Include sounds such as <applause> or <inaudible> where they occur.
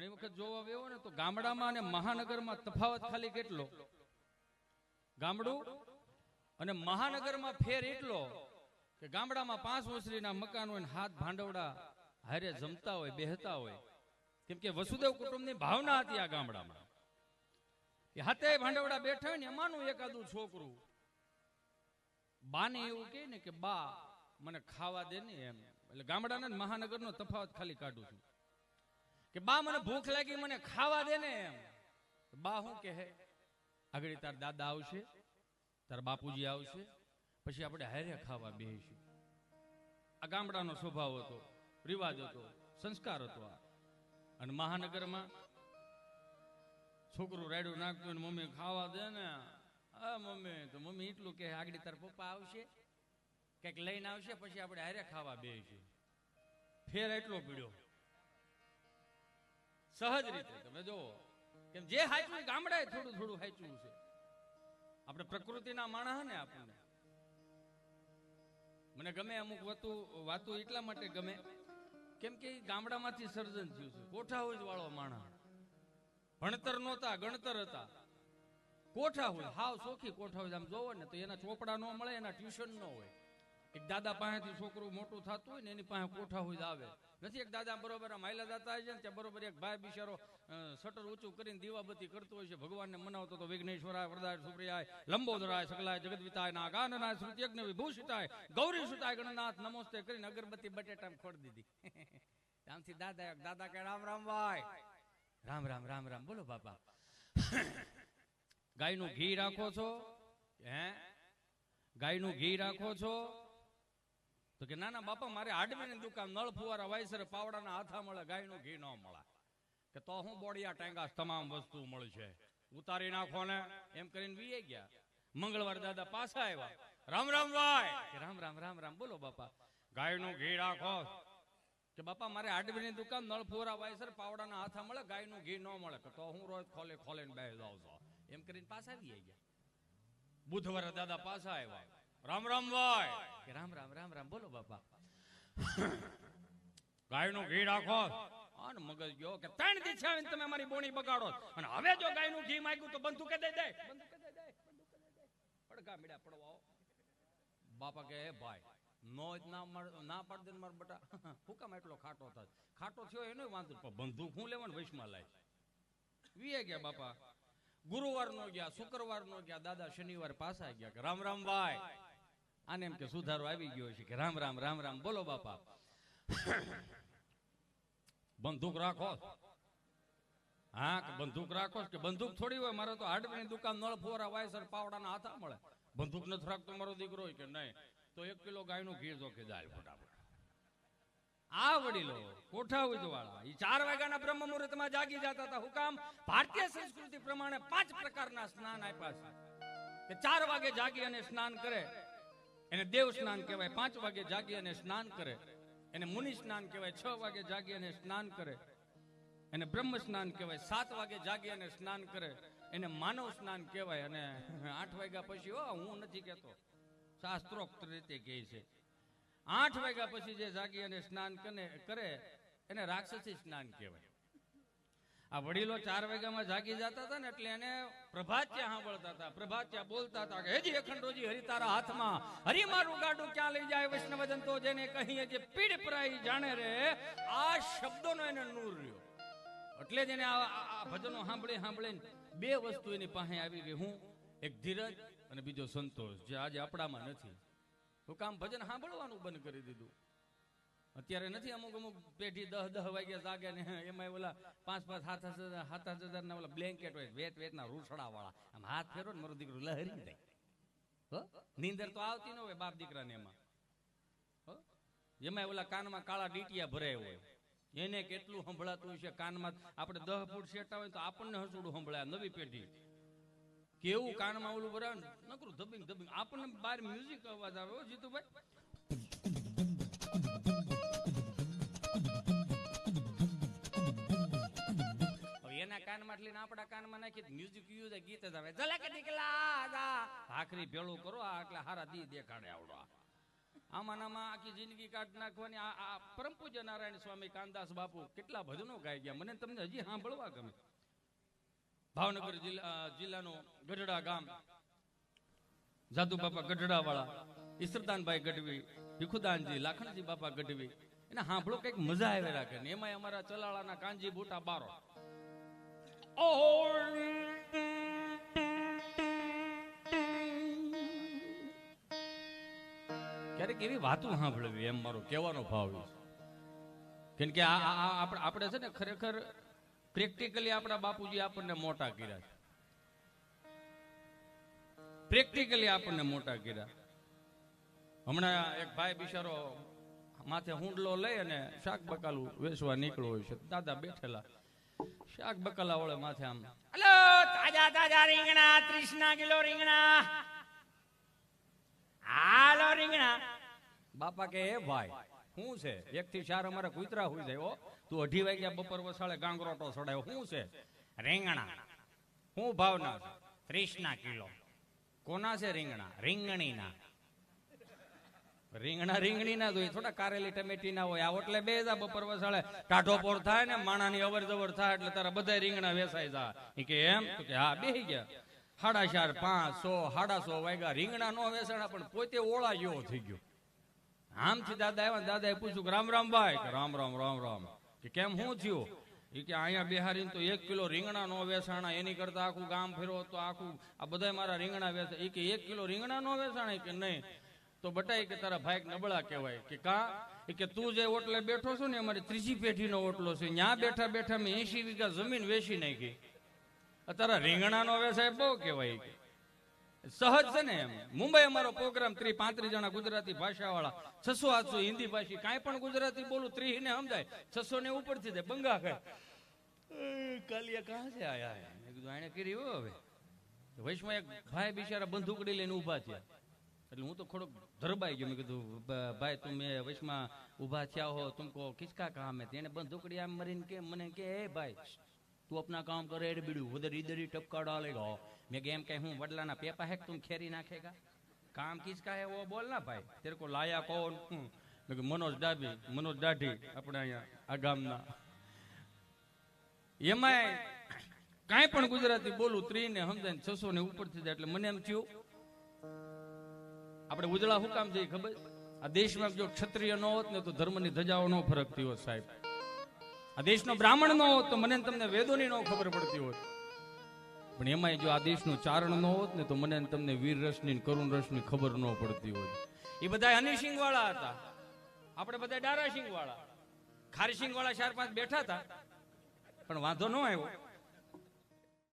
ઘણી વખત જોવા આવ્યો ને તો ગામડામાં અને મહાનગરમાં તફાવત ખાલી કેટલો? ગામડું? અને મહાનગરમાં ફેર એટલો કે ગામડામાં પાંચ ઓસરીના મકાન હોય હાથ ભાંડવડા હારે જમતા હોય, બેહતા હોય. કેમ કે વસુદેવ કુટુંબની ભાવના હતી આ ગામડામાં. કે હાથે ભાંડવડા બેઠા હોય ને એમાંનું એકાદું છોકરું. બાને એવું કહે ને કે, બા, મને ખાવા દે ને એમ. એટલે ગામડાના મહાનગરનો તફાવત ખાલી કાઢું છું. કે બા, મને ભૂખ લાગી, મને ખાવા દે ને એમ. બા શું કહે? આગળ તાર દાદા આવશે, તાર બાપુજી આવશે, પછી આપણે હારે ખાવા બેસીશું આ ગામડાનો સ્વભાવ હતો, રિવાજ હતો, સંસ્કાર હતો આ. અને મહાનગરમાં છોકરું રાડ્યું નાખતું ને મમ્મી ખાવા દે ને. આ મમ્મી. તો મમ્મી એટલું કે આગળ તાર પપ્પા આવશે કંઈક લઈને આવશે, પછી આપણે હારે ખાવા બેસીશું ફેર એટલો પીડ્યો. સહજ રીતે તમે જુઓ. કેમ જે હાચું ગામડે થોડું થોડું હાચું છે. આપણે પ્રકૃતિના માણસ ને આપણને. મને ગમે અમુક વાતો વાતો એટલા માટે ગમે. કેમ કે ગામડામાંથી સર્જન થયું છે. કોઠા હોય વાળો માણસ. ભણતર નહોતા, ગણતર હતા. કોઠા હોય? હાવ સોખી કોઠા હોય. આમ જોવો ને તો એના ચોપડા ન મળે, એના ટ્યુશન ન હોય. એક દાદા પાસેથી છોકરું મોટું થતું હોય ને એની પાસે કોઠા હોય આવે. નથી એક દાદા બરોબર માયલા દાતા હોય છે ને ત્યાં બરોબર એક ભાઈ બિચારો શટર ઊંચું કરીને દીવાબત્તી કરતો હોય છે, ભગવાનને મનાવતો તો વિઘ્નેશ્વરાય, વરદાય, સુપ્રિયાય, લંબોદરાય સકલાય જગદવિતાય ના ગાનનાય શ્રુતિયજ્ઞ, વિભૂષિતાય, ગૌરી સુતાય, ગણનાથ, નમસ્તે કરીને અગરબત્તી બટેટા ખોડ દીધી. <laughs> આમથી દાદા દાદા કે રામ રામ ભાઈ. રામ રામ રામ રામ. બોલો બાપા. <laughs> ગાયનું ઘી રાખો છો? હે? ગાયનું ઘી રાખો છો? તો કે ના ના બાપા, મારે આડમીની દુકાન નળ ફુવારા વાયસર પાવડાના હાથા મળે, ગાયનું ઘી ન મળે. કે, તો હું બોડિયા ટેંગાસ તમામ વસ્તુ મળશે. ઉતારી નાખો ને. એમ કરીને વીએ ગયા. મંગળવાર દાદા પાછા આવ્યા. રામ રામ ભાઈ. કે, રામ રામ રામ રામ, બોલો બાપા. ગાયનું ઘી રાખો. કે, બાપા, મારે આડમીની દુકાન નળ ફુવારા વાયસર પાવડાના હાથા મળે, ગાયનું ઘી ન મળે. કે, તો હું રોજ ખોલે, ખોલીને બે જાઉં છું. એમ કરીને પાછા વીએ ગયા. બુધવારે દાદા પાછા આવ્યા. રામ રામ ભાઈ. રામ રામ રામ રામ બોલો બાપા. ગાયનું ઘી રાખો. અને મગજ ગયો કે ત્રણ દી આવીને તમે મારી બોણી બગાડો અને હવે જો ગાયનું ઘી માંગ્યું તો બંધુ કે દે દે. પડઘા મીડા પડવાઓ બાપા કે હે ભાઈ નો જ ના ના પાડ દે મારા બટા. હું કામ એટલો ખાટો થાય? ખાટો થયો એનો વાંધો. પણ બંધુ હું લેવાનું વૈશમાં લાય વીએ ગયા બાપા. ગુરુવાર નો ગયા શુક્રવાર નો ગયા દાદા શનિવાર પાછા ગયા. કે રામ રામ ભાઈ. આને એમ કે સુધારો આવી ગયો છે કે રામ રામ રામ રામ બોલો બાપા. બંદૂક રાખો. હા બંદૂક રાખો કે બંદૂક થોડી હોય, મારે તો હાર્ડવેરની દુકાન નળ ફોરા વાયસર, પાવડાના હાથા મળે. બંદૂક નથી રાખતો મારો દીકરો કે નહીં. તો એક કિલો ગાયનું ઘી જો જાય ફટાફટ. આ વડીલો, કોઠા વાળા એ ચાર વાગ્યાના બ્રહ્મ મુહૂર્તમાં જાગી જતા હતા. હુકામ ભારતીય સંસ્કૃતિ પ્રમાણે પાંચ પ્રકારના સ્નાન આપ્યા છે. કે ચાર વાગે જાગી અને સ્નાન કરે. એને દેવ સ્નાન કહેવાય. પાંચ વાગે જાગી અને સ્નાન કરે. એને મુનિ સ્નાન કહેવાય. છ વાગે જાગી અને સ્નાન કરે. એને બ્રહ્મ સ્નાન કહેવાય. સાત વાગે જાગી અને સ્નાન કરે. એને માનવ સ્નાન કહેવાય. અને આઠ વાગ્યા પછી ઓ હું નથી કહેતો. શાસ્ત્રોક્ત રીતે કહે છે. આઠ વાગ્યા પછી જે જાગી અને સ્નાન કરે- કરે, એને રાક્ષસી સ્નાન કહેવાય. આ વડીલો ચાર વાગ્યામાં જાગી જતા હતા ને એટલે એને પ્રભાત્યા સાંભળતા હતા. પ્રભાત્યા બોલતા હતા કે, હેજી અખંડોજી હરિ તારા હાથમાં. હરિ મારું ગાડું ક્યાં લઈ જાય વૈષ્ણવજન? તો જેને કહીએ જે પીડ પરાઈ જાણે રે, આ શબ્દોનો એને નૂર રહ્યો. એટલે જ એને આ ભજનો સાંભળે સાંભળે બે વસ્તુ એની પાસે આવી ગઈ. હું, એક ધીરજ અને બીજો સંતોષ, જે આજે આપણામાં નથી. તો કામ ભજન સાંભળવાનું બંધ કરી દીધું. અત્યારે નથી અમુક અમુક પેઢી દહ દહ વાગ્યા જાગે ને એમાં ઓલા પાંચ પાંચ સાત હજાર સાત હજાર ના ઓલા બ્લેન્કેટ હોય, વેત વેતના રૂસડા વાળા આમ હાથ ફેરો ને મારો દીકરો લહેરી જાય. નીંદર તો આવતી ન હોય બાપ દીકરાને એમાં. એમાં ઓલા કાનમાં કાળા ડીટિયા ભરાય હોય. એને કેટલું સંભળાતું છે કાનમાં? આપણે દહ ફૂટ શેટા હોય તો આપણને હસુડું સંભળાય, નવી પેઢી. કેવું કાનમાં ઓલું ભરાવે નકરું ધબિંગ ધબિંગ. આપણને બહાર મ્યુઝિક અવાજ આવે જીતુભાઈ. એના કાનમાં લઈને આપણા કાનમાં નાખી મ્યુઝિક યુઝ ગીત જ આવે. જલક નીકળા ભાખરી ભેળું કરો, આ એટલે હારા દી દેખાડે આવડો આમાં નામાં આખી જિંદગી કાઢ નાખવાની. આ પરમ પૂજ્ય નારાયણ સ્વામી કાનદાસ બાપુ, કેટલા ભજનો ગાઈ ગયા. મને તમને હજી સાંભળવા ગમે. ભાવનગર જિલ્લા જિલ્લાનું ગઢડા ગામ. જાદુ બાપા ગઢડા વાળા ઈશ્વરદાનભાઈ ગઢવી. ભીખુદાનજી લાખણજી બાપા ગઢવી. એને સાંભળો કંઈક મજા આવે રાખે ને. એમાં અમારા ચલાળાના કાંજી બુટા બારો. ક્યારેક એવી વાતો સાંભળવી એમ મારો કહેવાનો ભાવ કેમ કે આપણે છે ને ખરેખર પ્રેક્ટિકલી આપણા બાપુજી આપણને મોટા કર્યા પ્રેક્ટિકલી આપણને મોટા કર્યા. હમણાં એક ભાઈ બિચારો માથે હુંડલો લઈ અને શાક બકાલું વેચવા નીકળ્યો હોય છે. દાદા બેઠેલા. શાક બકાલા વળે માથે આમ, હલો, તાજા તાજા રીંગણા, ત્રીસના કિલો રીંગણા. હાલો, રીંગણા. બાપા કે એ ભાઈ શું છે? એક થી ચાર અમારા કૂતરા હોય જાય તું અઢી વાગ્યા બપોર વસાળે ગાંગરોટો સડાયો. શું છે? રીંગણા. શું ભાવના ત્રીસ ત્રીસના કિલો. કોના છે રીંગણા? રીંગણીના. રીંગણા રીંગણી ના જોઈએ થોડા કારેલી ટમેટી ના હોય. આ એટલે બે જા બપોર વસાળે કાઢો પોર થાય ને માણાની અવર જવર થાય એટલે તારા બધા રીંગણા વેસાઈ જા. કે એમ? તો કે હા, બેહી ગયા. સાડા ચાર પાંચ સો સાડા સો વાગ્યા રીંગણા નો વેસાણા, પણ પોતે ઓળા જેવો થઈ ગયો. આમથી દાદા આવ્યા દાદા એ પૂછ્યું કે, રામ રામ ભાઈ? રામ રામ રામ રામ. કે, કેમ શું થયું? એ કે, અહીંયા બિહારી તો એક કિલો રીંગણા નો વેસાણા, એની કરતા આખું ગામ ફેરવો તો આખું આ બધા મારા રીંગણા વેચા એ કે, એક કિલો રીંગણા નો વેસાણા? કે, નહીં. તો બટાઈ કે તારા ભાઈ નબળા કહેવાય. કે કા? કે તું જે ઓટલે બેઠો છો ને અમારી ત્રીજી પેઢીનો ઓટલો છે. ત્યાં બેઠા બેઠા મેં એસી વીઘા જમીન વેચી નાખી. તારા રીંગણાનો વ્યવસાય બહુ કહેવાય. કે સહજ છે ને એમ. મુંબઈ અમારો પ્રોગ્રામ ત્રી પાંત્રીસ જણા ગુજરાતી ભાષા વાળા છસો આઠસો હિન્દી ભાષી. કાંઈ પણ ગુજરાતી બોલું ત્રીસ ને સમજાય. છસો ને ઉપરથી જાય બંગા ખાય. કાલિયા કાં છે? આયા મેં કીધું, આણે કર્યું હવે. વૈશમાં એક ભાઈ બિચારા બંદૂકડી લઈને ઊભા થયા. એટલે હું તો થોડોક ધરબાઈ ગયો. મેં કીધું ભાઈ તમે વચમાં ઊભા થયા હો તુમકો કિસકા કામ હે? તેને બંધુકડી આમ મરીને કે, મને કે, એ ભાઈ, તું અપના કામ કરે, એડ બીડું ઉધર ઇધર ટપકા ગો મેં કે કે હું વડલાના પેપા હે તું ખેરી નાખેગા કામ કિસકા હે? ઓ બોલ ના ભાઈ, તેરે કો લાયા કોણ મેં કે મનોજ ડાબી મનોજ દાઢી આપણે અહીંયા આ ગામના. એમાંય કાંઈ પણ ગુજરાતી બોલું, ત્રીને સમજાય છસો ને ઉપર થઈ જાય, એટલે મને એમ થયું આપણે ઉજળા કામ જઈએ ખબર? આ દેશમાં જો ક્ષત્રિય ન હોત ને તો ધર્મની ધજાઓ ન ફરકતી હોત સાહેબ. આ દેશનો બ્રાહ્મણ ન હોત તો મને તમને વેદોની ન ખબર પડતી હોત. પણ એમાંય જો આ દેશનું ચારણ ન હોત ને તો મને તમને વીર રસની કરુણ રસની ખબર ન પડતી હોય એ બધા હનીસિંહ વાળા હતા. આપણે બધા ડારાસિંહ વાળા ખારસિંહ વાળા ચાર પાંચ બેઠા હતા. પણ વાંધો ન આવ્યો.